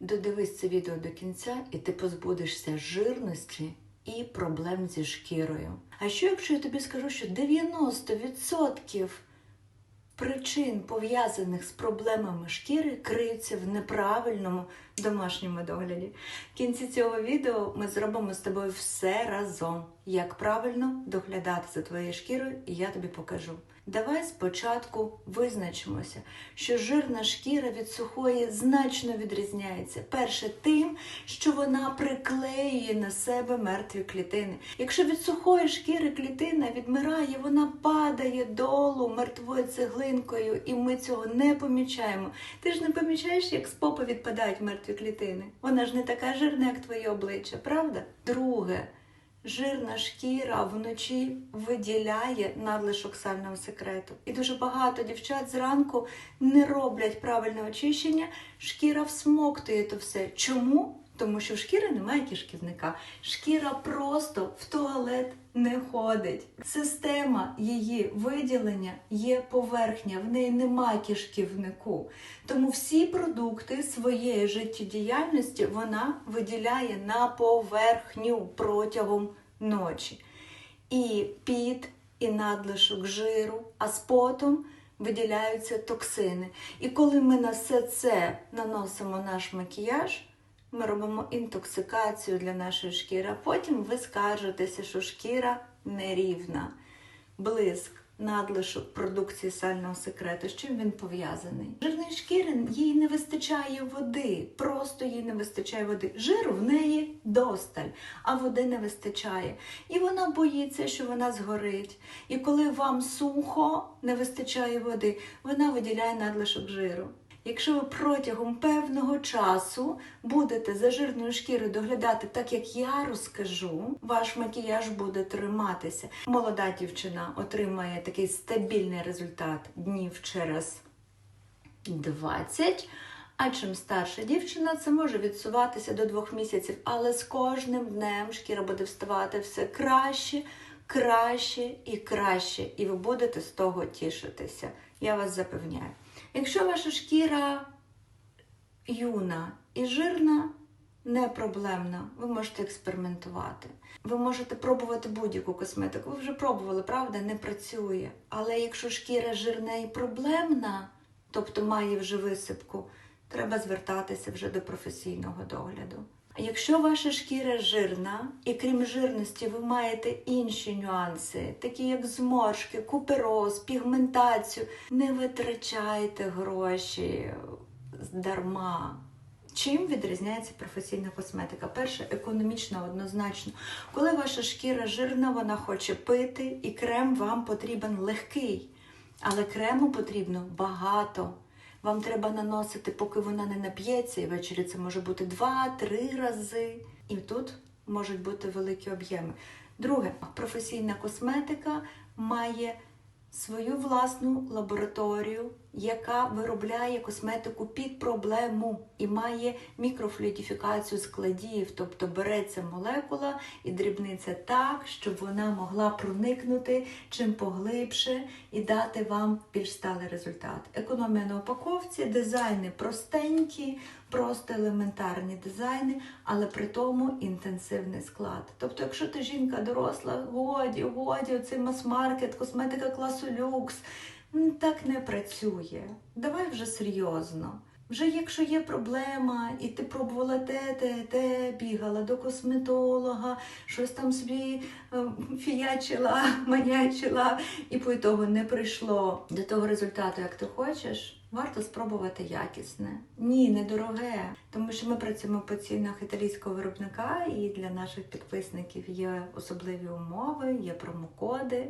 Додивись це відео до кінця, і ти позбудешся жирності і проблем зі шкірою. А що якщо я тобі скажу, що 90% причин, пов'язаних з проблемами шкіри, криються в неправильному домашньому догляді? В кінці цього відео ми зробимо з тобою все разом, як правильно доглядати за твоєю шкірою, і я тобі покажу. Давай спочатку визначимося, що жирна шкіра від сухої значно відрізняється. Перше тим, що вона приклеює на себе мертві клітини. Якщо від сухої шкіри клітина відмирає, вона падає долу мертвою цеглинкою, і ми цього не помічаємо. Ти ж не помічаєш, як з попа відпадають мертві клітини. Вона ж не така жирна, як твоє обличчя, правда? Друге. Жирна шкіра вночі виділяє надлишок сального секрету. І дуже багато дівчат зранку не роблять правильне очищення, шкіра всмоктує то все. Чому? Тому що в шкіри немає кишківника. Шкіра просто в туалет не ходить. Система її виділення є поверхня, в неї немає кишківнику. Тому всі продукти своєї життєдіяльності вона виділяє на поверхню протягом ночі. І під, і надлишок жиру, а з потом виділяються токсини. І коли ми на все це наносимо наш макіяж, ми робимо інтоксикацію для нашої шкіри, а потім ви скаржитеся, що шкіра нерівна. Блиск, надлишок продукції сального секрету. З чим він пов'язаний? Жирної шкіри їй не вистачає води, просто їй не вистачає води. Жиру в неї досталь, а води не вистачає. І вона боїться, що вона згорить. І коли вам сухо не вистачає води, вона виділяє надлишок жиру. Якщо ви протягом певного часу будете за жирною шкірою доглядати так, як я розкажу, ваш макіяж буде триматися. Молода дівчина отримає такий стабільний результат днів через 20. А чим старша дівчина, це може відсуватися до двох місяців, але з кожним днем шкіра буде вставати все краще, краще і краще, і ви будете з того тішитися. Я вас запевняю. Якщо ваша шкіра юна і жирна, не проблемна, ви можете експериментувати. Ви можете пробувати будь-яку косметику. Ви вже пробували, правда, не працює. Але якщо шкіра жирна і проблемна, тобто має вже висипку, треба звертатися вже до професійного догляду. Якщо ваша шкіра жирна, і крім жирності, ви маєте інші нюанси, такі як зморшки, купероз, пігментацію, не витрачайте гроші дарма. Чим відрізняється професійна косметика? Перше, економічно однозначно. Коли ваша шкіра жирна, вона хоче пити, і крем вам потрібен легкий, але крему потрібно багато. Вам треба наносити, поки вона не нап'ється, і ввечері це може бути 2-3 рази. І тут можуть бути великі об'єми. Друге, професійна косметика має свою власну лабораторію, яка виробляє косметику під проблему і має мікрофлюїдифікацію складів, тобто береться молекула і дрібниться так, щоб вона могла проникнути чим поглибше і дати вам більш сталий результат. Економія на упаковці, дизайни простенькі, просто елементарні дизайни, але при тому інтенсивний склад. Тобто, якщо ти жінка доросла, годі, годі, оцей мас-маркет, косметика класу люкс. Так не працює. Давай вже серйозно. Вже якщо є проблема, і ти пробувала те, те, те, бігала до косметолога, щось там собі е, фіячила, манячила, і по ітогу не прийшло до того результату, як ти хочеш, варто спробувати якісне. Ні, не дороге. Тому що ми працюємо по цінах італійського виробника, і для наших підписників є особливі умови, є промокоди.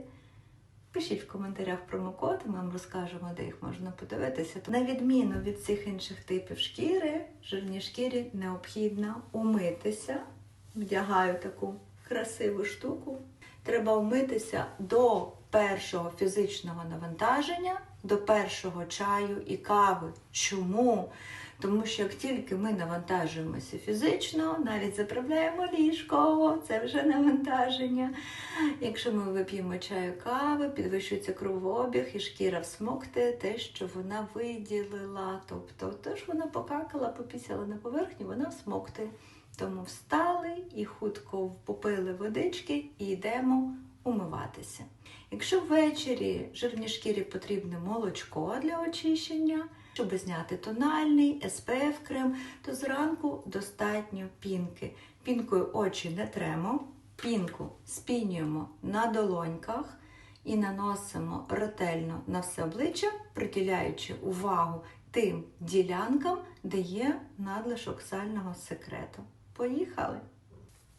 Пишіть в коментарях промокод, ми вам розкажемо, де їх можна подивитися. На відміну від цих інших типів шкіри, жирній шкірі необхідно умитися. Вдягаю таку красиву штуку. Треба умитися до першого фізичного навантаження, до першого чаю і кави. Чому? Тому що як тільки ми навантажуємося фізично, навіть заправляємо ліжко, це вже навантаження. Якщо ми вип'ємо чаю кави, підвищується кровообіг і шкіра всмокте те, що вона виділила. Тобто, те, що вона покакала, попісяла на поверхню, вона всмокте. Тому встали і хутко попили водички і йдемо умиватися. Якщо ввечері жирній шкірі потрібне молочко для очищення, щоб зняти тональний SPF крем, то зранку достатньо пінки. Пінкою очі не тремо, пінку спінюємо на долоньках і наносимо ретельно на все обличчя, приділяючи увагу тим ділянкам, де є надлишок сального секрету. Поїхали!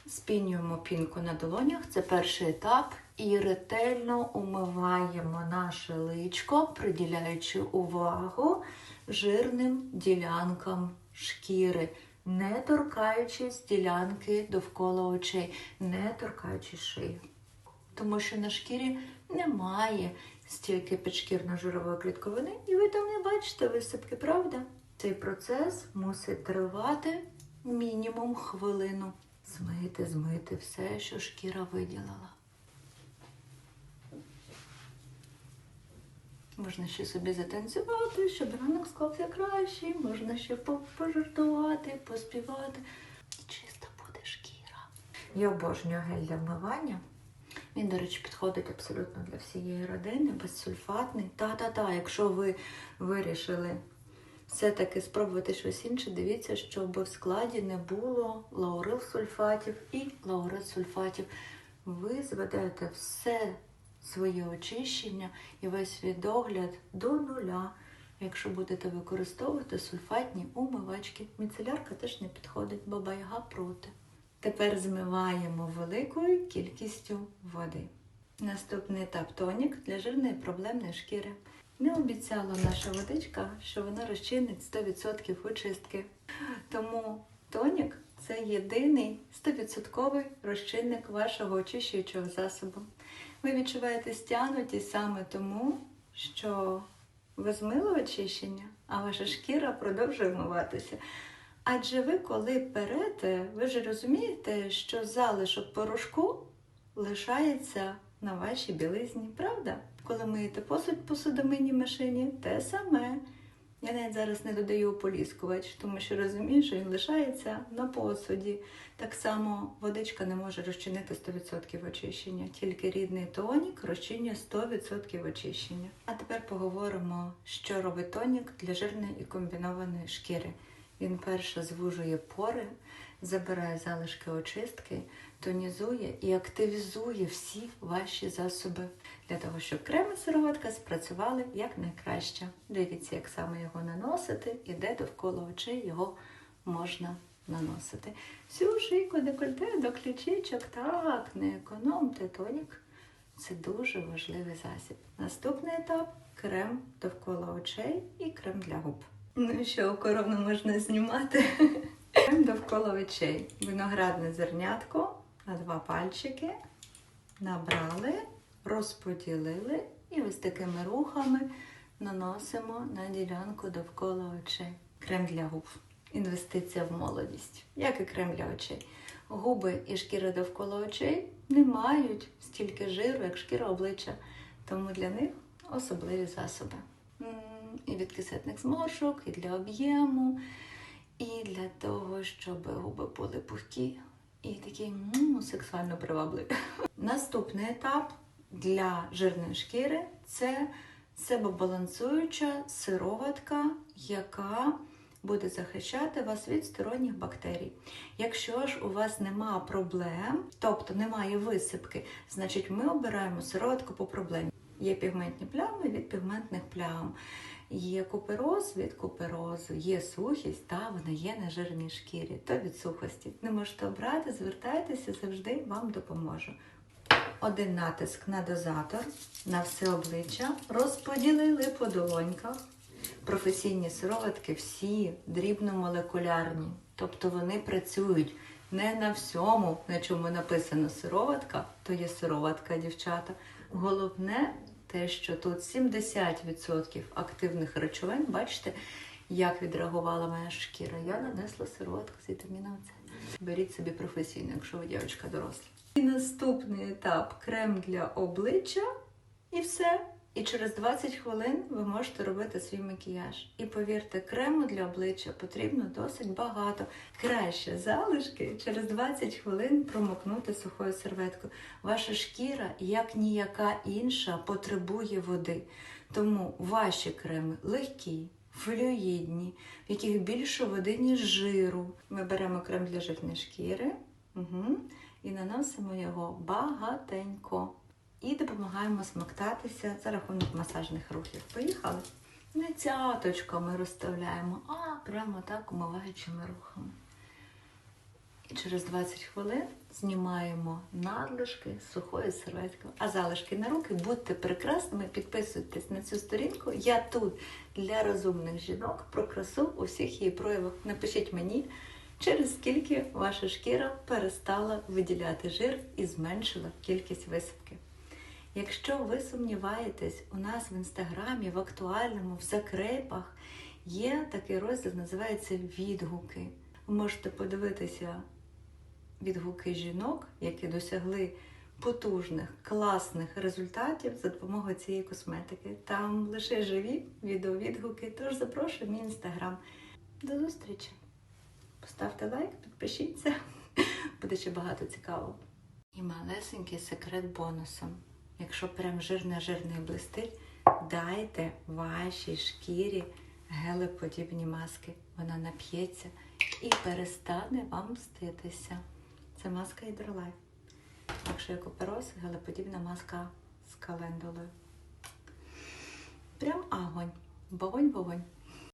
Спінюємо пінку на долонях, це перший етап, і ретельно умиваємо наше личко, приділяючи увагу жирним ділянкам шкіри, не торкаючись ділянки довкола очей, не торкаючись шиї. Тому що на шкірі немає стільки підшкірно-жирової клітковини, і ви там не бачите висипки, правда? Цей процес мусить тривати мінімум хвилину. Змити, змити все, що шкіра виділила. Можна ще собі затанцювати, щоб ранок склався краще, можна ще по- пожартувати, поспівати. І чиста буде шкіра. Я обожнюю гель для вмивання. Він, до речі, підходить абсолютно для всієї родини, безсульфатний. Та-та-та, якщо ви вирішили все-таки спробувати щось інше, дивіться, щоб в складі не було лаурил-сульфатів і лаурет-сульфатів. Ви зведете все своє очищення і весь свій догляд до нуля, якщо будете використовувати сульфатні умивачки. Міцелярка теж не підходить, баба яга проти. Тепер змиваємо великою кількістю води. Наступний етап тонік для жирної проблемної шкіри. Не обіцяла наша водичка, що вона розчинить 100% очистки. Тому тонік це єдиний 100% розчинник вашого очищуючого засобу. Ви відчуваєте стягнутість саме тому, що ви змили очищення, а ваша шкіра продовжує вмиватися. Адже ви, коли перете, ви ж розумієте, що залишок порошку лишається на вашій білизні, правда? Коли миєте посуд посудомийній машині, те саме. Я навіть зараз не додаю ополіскувач, тому що розумію, що він лишається на посуді. Так само водичка не може розчинити 100% очищення, тільки рідний тонік розчинює 100% очищення. А тепер поговоримо, що робить тонік для жирної і комбінованої шкіри. Він перше звужує пори, забирає залишки очистки, тонізує і активізує всі ваші засоби для того, щоб крем сироватка спрацювали якнайкраще. Дивіться, як саме його наносити і де довкола очей його можна наносити. Всю шийку декольте до ключичок, так, не економте тонік. Це дуже важливий засіб. Наступний етап крем довкола очей і крем для губ. Ну що, коровну можна знімати. Крем довкола очей. Виноградне зернятко на два пальчики. Набрали, розподілили і ось такими рухами наносимо на ділянку довкола очей. Крем для губ. Інвестиція в молодість, як і крем для очей. Губи і шкіра довкола очей не мають стільки жиру, як шкіра обличчя, тому для них особливі засоби. І від кисетних зморшок, і для об'єму, і для того, щоб губи були пухкі і такі м, сексуально привабливі. Наступний етап для жирної шкіри це себобалансуюча сироватка, яка буде захищати вас від сторонніх бактерій. Якщо ж у вас нема проблем, тобто немає висипки, значить ми обираємо сироватку по проблемі. Є пігментні плями від пігментних плям, є купероз від куперозу, є сухість, та вона є на жирній шкірі, то від сухості. Не можете обрати, звертайтеся, завжди вам допоможу. Один натиск на дозатор на все обличчя, розподілили по долоньках. Професійні сироватки всі дрібномолекулярні, тобто вони працюють не на всьому, на чому написано сироватка, то є сироватка, дівчата. Головне те, що тут 70% активних речовин, бачите, як відреагувала моя шкіра. Я нанесла сироватку з вітаміном С. Беріть собі професійно, якщо ви дівчинка доросла. І наступний етап крем для обличчя і все. І через 20 хвилин ви можете робити свій макіяж. І повірте, крему для обличчя потрібно досить багато. Краще залишки через 20 хвилин промокнути сухою серветкою. Ваша шкіра, як ніяка інша, потребує води. Тому ваші креми легкі, флюїдні, в яких більше води, ніж жиру. Ми беремо крем для жирної шкіри угу, і наносимо його багатенько. І допомагаємо смоктатися за рахунок масажних рухів. Поїхали? Не цяточками розставляємо, а прямо так умиваючими рухами. І через 20 хвилин знімаємо надлишки з сухою серветкою. А залишки на руки будьте прекрасними, підписуйтесь на цю сторінку. Я тут для розумних жінок про красу у всіх її проявах. Напишіть мені, через скільки ваша шкіра перестала виділяти жир і зменшила кількість висипки. Якщо ви сумніваєтесь, у нас в інстаграмі, в актуальному, в закрепах є такий розділ, називається відгуки. Ви можете подивитися відгуки жінок, які досягли потужних, класних результатів за допомогою цієї косметики. Там лише живі відеовідгуки, тож запрошую мій інстаграм. До зустрічі! Поставте лайк, підпишіться, буде ще багато цікавого. І малесенький секрет бонусом. Якщо прям жирне-жирне і блистить, дайте вашій шкірі гелеподібні маски. Вона нап'ється і перестане вам мститися. Це маска Hydrolife. Якщо є купероз, гелеподібна маска з календулою. Прям огонь. Вогонь-вогонь.